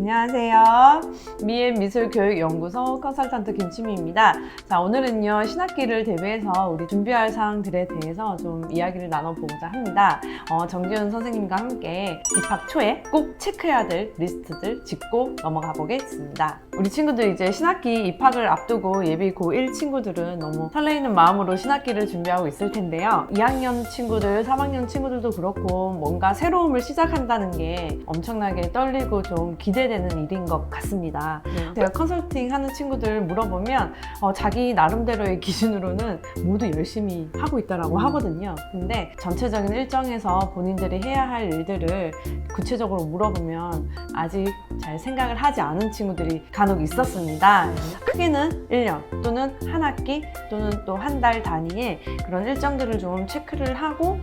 안녕하세요. 미엔 미술교육연구소 컨설턴트 김치미입니다. 자, 오늘은요, 신학기를 대비해서 우리 준비할 사항들에 대해서 좀 이야기를 나눠보고자 합니다. 어, 정기훈 선생님과 함께 입학 초에 꼭 체크해야 될 리스트들 짚고 넘어가 보겠습니다. 우리 친구들 이제 신학기 입학을 앞두고 예비 고1 친구들은 너무 설레이는 마음으로 신학기를 준비하고 있을 텐데요. 2학년 친구들, 3학년 친구들도 그렇고 뭔가 새로움을 시작한다는 게 엄청나게 떨리고 좀 기대 되는 일인 것 같습니다. 제가 컨설팅 하는 친구들 물어보면 어, 자기 나름대로의 기준으로는 모두 열심히 하고 있다라고 하거든요. 근데 전체적인 일정에서 본인들이 해야 할 일들을 구체적으로 물어보면 아직 잘 생각을 하지 않은 친구들이 간혹 있었습니다. 크게는 1년 또는 한 학기 또는 또 한 달 단위의 그런 일정들을 좀 체크를 하고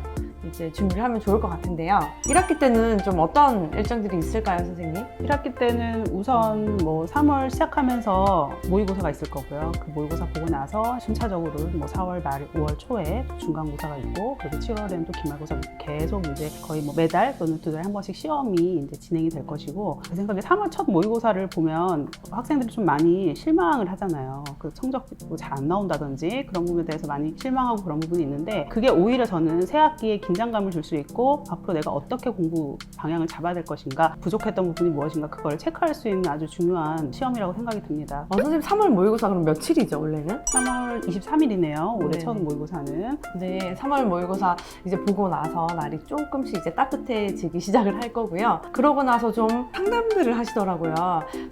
이제 준비를 하면 좋을 것 같은데요. 1학기 때는 좀 어떤 일정들이 있을까요, 선생님? 1학기 때는 우선 뭐 3월 시작하면서 모의고사가 있을 거고요. 그 모의고사 보고 나서 순차적으로 뭐 4월 말, 5월 초에 중간고사가 있고 그리고 7월에는 또 기말고사 계속 이제 거의 뭐 매달 또는 두 달에 한 번씩 시험이 이제 진행이 될 것이고 제 생각에 3월 첫 모의고사를 보면 학생들이 좀 많이 실망을 하잖아요. 그 성적 잘안 나온다든지 그런 부분에 대해서 많이 실망하고 그런 부분이 있는데 그게 오히려 저는 새 학기에 긴 장감을 줄 수 있고 앞으로 내가 어떻게 공부 방향을 잡아야 될 것인가 부족했던 부분이 무엇인가 그걸 체크할 수 있는 아주 중요한 시험이라고 생각이 듭니다. 어, 선생님 3월 모의고사 그럼 며칠이죠, 원래는? 3월 23일이네요. 올해 네. 첫 모의고사는. 네, 3월 모의고사 이제 보고 나서 날이 조금씩 이제 따뜻해지기 시작을 할 거고요. 그러고 나서 좀 상담들을 하시더라고요.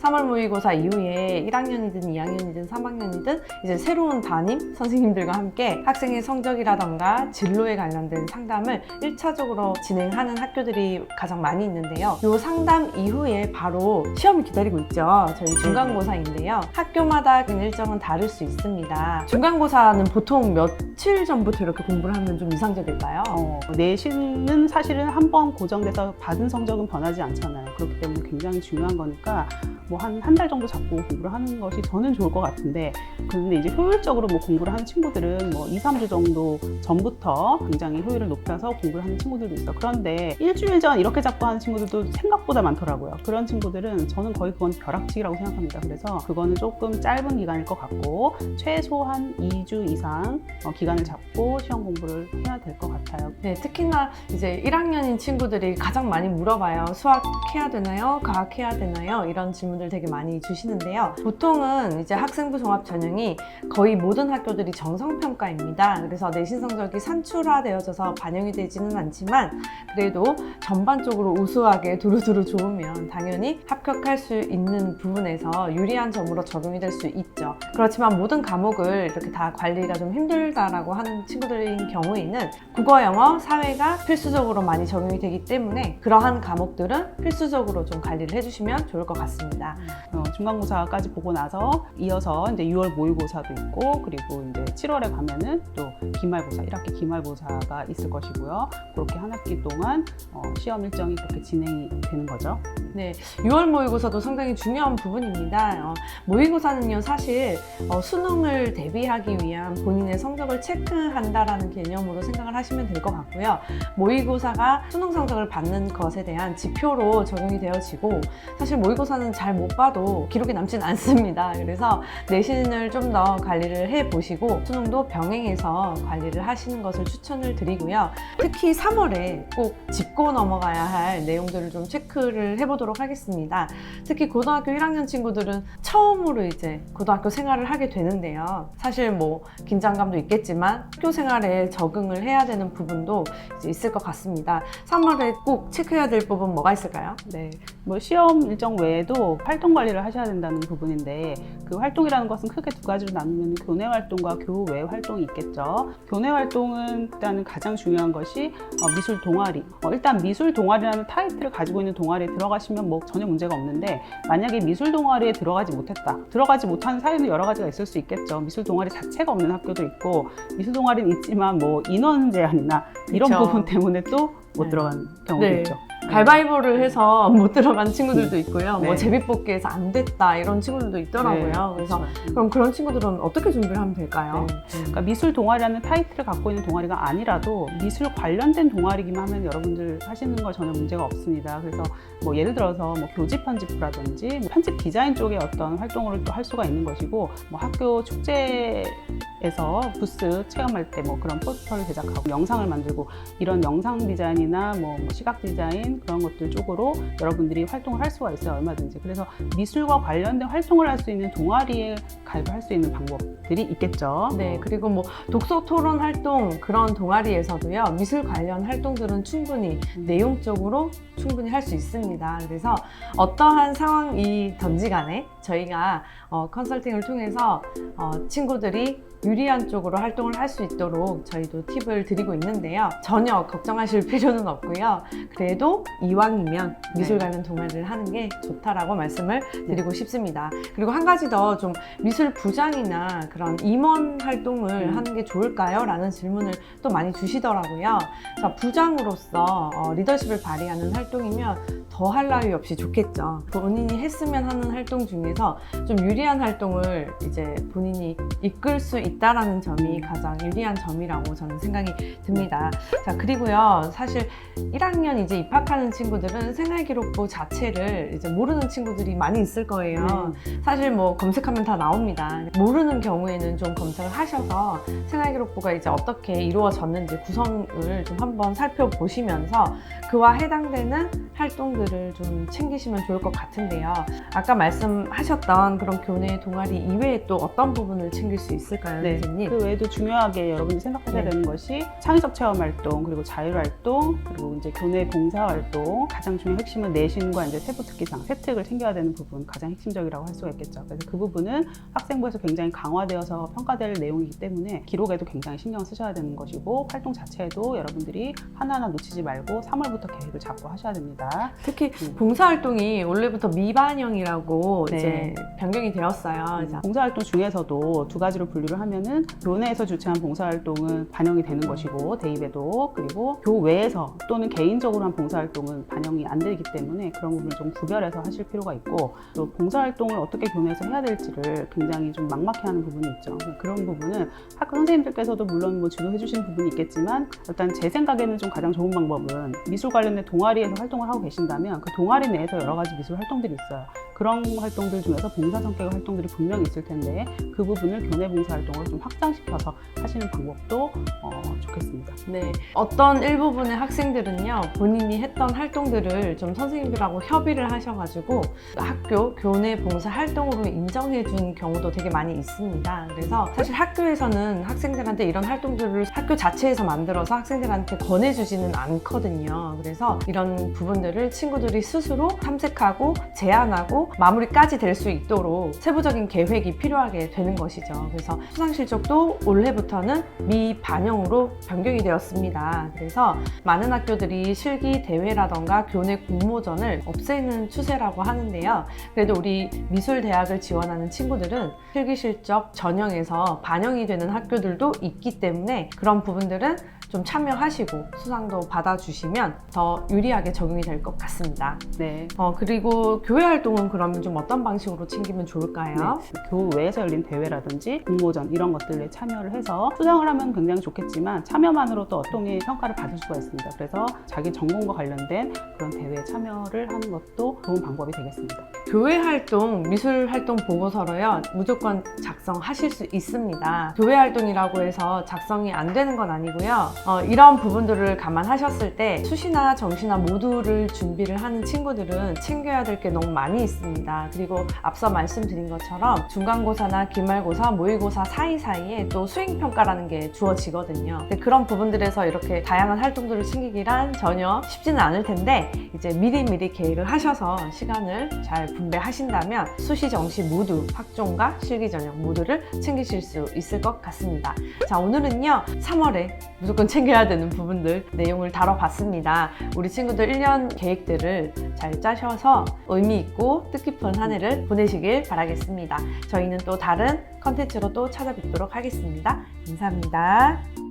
3월 모의고사 이후에 1학년이든 2학년이든 3학년이든 이제 새로운 담임 선생님들과 함께 학생의 성적이라던가 진로에 관련된 상담 을 1차적으로 진행하는 학교들이 가장 많이 있는데요. 이 상담 이후에 바로 시험이 기다리고 있죠. 저희 중간고사인데요. 학교마다 일정은 다를 수 있습니다. 중간고사는 보통 며칠 전부터 이렇게 공부를 하면 좀 이상적일까요? 어, 내신은 사실은 한 번 고정돼서 받은 성적은 변하지 않잖아요. 그렇기 때문에 굉장히 중요한 거니까 뭐 한 한 달 정도 잡고 공부를 하는 것이 저는 좋을 것 같은데 그런데 이제 효율적으로 뭐 공부를 하는 친구들은 뭐 2, 3주 정도 전부터 굉장히 효율을 높여 서 공부를 하는 친구들도 있어. 그런데 일주일 전 이렇게 잡고 하는 친구들도 생각보다 많더라고요. 그런 친구들은 저는 거의 그건 벼락치기라고 생각합니다. 그래서 그거는 조금 짧은 기간일 것 같고 최소한 2주 이상 어, 기간을 잡고 시험 공부를 해야 될 것 같아요. 네, 특히나 이제 1학년인 친구들이 가장 많이 물어봐요. 수학 해야 되나요? 과학 해야 되나요? 이런 질문들 되게 많이 주시는데요. 보통은 이제 학생부 종합 전형이 거의 모든 학교들이 정성평가입니다. 그래서 내신 성적이 산출화되어져서 반영 이 되지는 않지만 그래도 전반적으로 우수하게 두루두루 좋으면 당연히 합격할 수 있는 부분에서 유리한 점으로 적용이 될 수 있죠. 그렇지만 모든 과목을 이렇게 다 관리가 좀 힘들다라고 하는 친구들인 경우에는 국어, 영어, 사회가 필수적으로 많이 적용이 되기 때문에 그러한 과목들은 필수적으로 좀 관리를 해주시면 좋을 것 같습니다. 어, 중간고사까지 보고 나서 이어서 이제 6월 모의고사도 있고 그리고 이제 7월에 가면은 또 기말고사 1학기 기말고사가 있을 것이고 요. 그렇게 한 학기 동안 어, 시험 일정이 그렇게 진행이 되는 거죠. 네, 6월 모의고사도 상당히 중요한 부분입니다. 어, 모의고사는요, 사실 어, 수능을 대비하기 위한 본인의 성적을 체크한다라는 개념으로 생각을 하시면 될 것 같고요. 모의고사가 수능 성적을 받는 것에 대한 지표로 적용이 되어지고 사실 모의고사는 잘 못 봐도 기록이 남진 않습니다. 그래서 내신을 좀 더 관리를 해 보시고 수능도 병행해서 관리를 하시는 것을 추천을 드리고요. 특히 3월에 꼭 짚고 넘어가야 할 내용들을 좀 체크를 해보도록 하겠습니다. 특히 고등학교 1학년 친구들은 처음으로 이제 고등학교 생활을 하게 되는데요. 사실 뭐 긴장감도 있겠지만 학교 생활에 적응을 해야 되는 부분도 있을 것 같습니다. 3월에 꼭 체크해야 될 부분 뭐가 있을까요? 네, 뭐 시험 일정 외에도 활동 관리를 하셔야 된다는 부분인데 그 활동이라는 것은 크게 두 가지로 나누면 교내 활동과 교외 활동이 있겠죠. 교내 활동은 일단은 가장 중요한 것이 어, 미술 동아리. 어, 일단 미술 동아리라는 타이틀을 가지고 있는 동아리에 들어가시면 뭐 전혀 문제가 없는데 만약에 미술 동아리에 들어가지 못했다. 들어가지 못하는 사유는 여러 가지가 있을 수 있겠죠. 미술 동아리 자체가 없는 학교도 있고 미술 동아리는 있지만 뭐 인원 제한이나 이런 그쵸. 부분 때문에 또못 네. 들어간 경우도 네. 있죠. 가위바위보를 해서 못 들어간 친구들도 있고요. 뭐 네. 제비뽑기에서 안 됐다 이런 친구들도 있더라고요. 그래서 그렇죠. 그럼 그런 친구들은 어떻게 준비를 하면 될까요? 네. 그러니까 미술 동아리라는 타이틀을 갖고 있는 동아리가 아니라도 미술 관련된 동아리기만 하면 여러분들 하시는 거 전혀 문제가 없습니다. 그래서 뭐 예를 들어서 뭐 교지 편집부라든지 뭐 편집 디자인 쪽의 어떤 활동을 또 할 수가 있는 것이고 뭐 학교 축제에서 부스 체험할 때 뭐 그런 포스터를 제작하고 영상을 만들고 이런 영상 디자인이나 뭐, 뭐 시각 디자인 그런 것들 쪽으로 여러분들이 활동을 할 수가 있어요 얼마든지 그래서 미술과 관련된 활동을 할 수 있는 동아리에 가입할 수 있는 방법들이 있겠죠. 네, 그리고 뭐 독서 토론 활동 그런 동아리에서도요 미술 관련 활동들은 충분히 내용적으로 충분히 할 수 있습니다. 그래서 어떠한 상황이 던지 간에 저희가 어, 컨설팅을 통해서 어, 친구들이 유리한 쪽으로 활동을 할 수 있도록 저희도 팁을 드리고 있는데요. 전혀 걱정하실 필요는 없고요. 그래도 이왕이면 미술 네. 관련 동아리를 하는 게 좋다라고 말씀을 드리고 싶습니다. 그리고 한 가지 더 좀 미술 부장이나 그런 임원 활동을 음. 하는 게 좋을까요? 라는 질문을 또 많이 주시더라고요. 자, 부장으로서 어, 리더십을 발휘하는 활동이면 더할 나위 없이 좋겠죠. 본인이 했으면 하는 활동 중에서 좀 유리한 활동을 이제 본인이 이끌 수 있다라는 점이 가장 유리한 점이라고 저는 생각이 듭니다. 자, 그리고요. 사실 1학년 이제 입학하는 친구들은 생활기록부 자체를 이제 모르는 친구들이 많이 있을 거예요. 사실 뭐 검색하면 다 나옵니다. 모르는 경우에는 좀 검색을 하셔서 생활기록부가 이제 어떻게 이루어졌는지 구성을 좀 한번 살펴보시면서 그와 해당되는 활동들 을 좀 챙기시면 좋을 것 같은데요. 아까 말씀하셨던 그런 교내 동아리 이외에 또 어떤 부분을 챙길 수 있을까요, 네. 선생님? 그 외에도 중요하게 여러분이 생각하셔야 네. 되는 것이 창의적 체험 활동, 그리고 자율 활동, 그리고 이제 교내 봉사 활동, 가장 중요한 핵심은 내신과 이제 세부 특기상 세특을 챙겨야 되는 부분 가장 핵심적이라고 할 수가 있겠죠. 그래서 그 부분은 학생부에서 굉장히 강화되어서 평가될 내용이기 때문에 기록에도 굉장히 신경을 쓰셔야 되는 것이고 활동 자체에도 여러분들이 하나하나 놓치지 말고 3월부터 계획을 잡고 하셔야 됩니다. 특히 음. 봉사활동이 원래부터 미반영이라고 네. 이제 변경이 되었어요. 이제 봉사활동 중에서도 두 가지로 분류를 하면은 교내에서 주최한 봉사활동은 반영이 되는 것이고 대입에도 그리고 교외에서 또는 개인적으로 한 봉사활동은 반영이 안 되기 때문에 그런 부분을 좀 구별해서 하실 필요가 있고 또 봉사활동을 어떻게 교내에서 해야 될지를 굉장히 좀 막막해하는 부분이 있죠. 그런 부분은 학교 선생님들께서도 물론 뭐 주도해 주시는 부분이 있겠지만 일단 제 생각에는 좀 가장 좋은 방법은 미술 관련된 동아리에서 활동을 하고 계신다면 그 동아리 내에서 여러 가지 미술 활동들이 있어요. 그런 활동들 중에서 봉사 성격의 활동들이 분명히 있을 텐데 그 부분을 교내 봉사 활동으로 좀 확장시켜서 하시는 방법도 어, 좋겠습니다. 네. 어떤 일부분의 학생들은요, 본인이 했던 활동들을 좀 선생님들하고 협의를 하셔가지고 학교 교내 봉사 활동으로 인정해 준 경우도 되게 많이 있습니다. 그래서 사실 학교에서는 학생들한테 이런 활동들을 학교 자체에서 만들어서 학생들한테 권해주지는 않거든요. 그래서 이런 부분들을 친구들이 스스로 탐색하고 제안하고 마무리까지 될 수 있도록 세부적인 계획이 필요하게 되는 것이죠. 그래서 수상 실적도 올해부터는 미반영으로 변경이 되었습니다. 그래서 많은 학교들이 실기 대회라던가 교내 공모전을 없애는 추세라고 하는데요. 그래도 우리 미술 대학을 지원하는 친구들은 실기 실적 전형에서 반영이 되는 학교들도 있기 때문에 그런 부분들은 좀 참여하시고 수상도 받아주시면 더 유리하게 적용이 될 것 같습니다. 네. 어, 그리고 교회 활동은 그러면 좀 어떤 방식으로 챙기면 좋을까요? 네. 교외에서 열린 대회라든지 공모전 이런 것들에 참여를 해서 수상을 하면 굉장히 좋겠지만 참여만으로도 어떤 평가를 받을 수가 있습니다. 그래서 자기 전공과 관련된 그런 대회에 참여를 하는 것도 좋은 방법이 되겠습니다. 교회 활동, 미술 활동 보고서로요, 무조건 작성하실 수 있습니다. 교회 활동이라고 해서 작성이 안 되는 건 아니고요. 어, 이런 부분들을 감안하셨을 때 수시나 정시나 모두를 준비를 하는 친구들은 챙겨야 될 게 너무 많이 있습니다. 그리고 앞서 말씀드린 것처럼 중간고사나 기말고사, 모의고사 사이사이에 또 수행평가라는 게 주어지거든요. 그런 부분들에서 이렇게 다양한 활동들을 챙기기란 전혀 쉽지는 않을 텐데 이제 미리미리 계획을 하셔서 시간을 잘 분배하신다면 수시, 정시 모두 학종과 실기 전형 모두를 챙기실 수 있을 것 같습니다. 자, 오늘은요, 3월에 무조건 챙겨야 되는 부분들 내용을 다뤄봤습니다. 우리 친구들 1년 계획들을 잘 짜셔서 의미 있고 뜻깊은 한 해를 보내시길 바라겠습니다. 저희는 또 다른 컨텐츠로 또 찾아뵙도록 하겠습니다. 감사합니다.